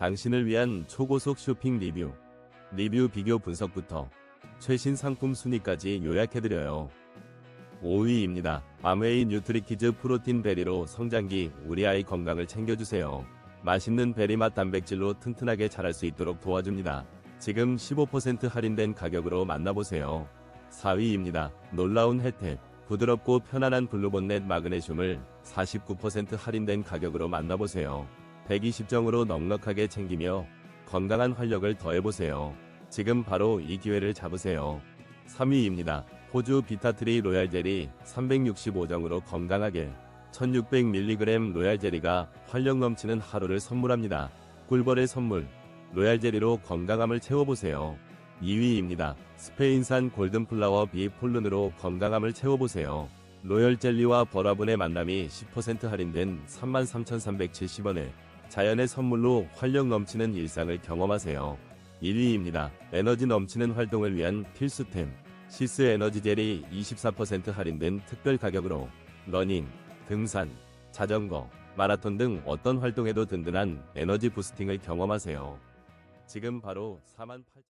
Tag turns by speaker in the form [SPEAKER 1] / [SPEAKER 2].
[SPEAKER 1] 당신을 위한 초고속 쇼핑 리뷰, 리뷰 비교 분석부터 최신 상품 순위까지 요약해드려요. 5위입니다. 아메이 뉴트리키즈 프로틴 베리로 성장기 우리 아이 건강을 챙겨주세요. 맛있는 베리맛 단백질로 튼튼하게 자랄 수 있도록 도와줍니다. 지금 15% 할인된 가격으로 만나보세요. 4위입니다. 놀라운 혜택. 부드럽고 편안한 블루본넷 마그네슘을 49% 할인된 가격으로 만나보세요. 120정으로 넉넉하게 챙기며 건강한 활력을 더해보세요. 지금 바로 이 기회를 잡으세요. 3위입니다. 호주 비타트리 로얄 젤리 365정으로 건강하게 1600mg 로얄 젤리가 활력 넘치는 하루를 선물합니다. 꿀벌의 선물 로얄 젤리로 건강함을 채워보세요. 2위입니다. 스페인산 골든플라워 비 폴른으로 건강함을 채워보세요. 로열 젤리와 버라분의 만남이 10% 할인된 33,370원에 자연의 선물로 활력 넘치는 일상을 경험하세요. 1위입니다. 에너지 넘치는 활동을 위한 필수템. 시스 에너지 젤이 24% 할인된 특별 가격으로 러닝, 등산, 자전거, 마라톤 등 어떤 활동에도 든든한 에너지 부스팅을 경험하세요. 지금 바로 4만 8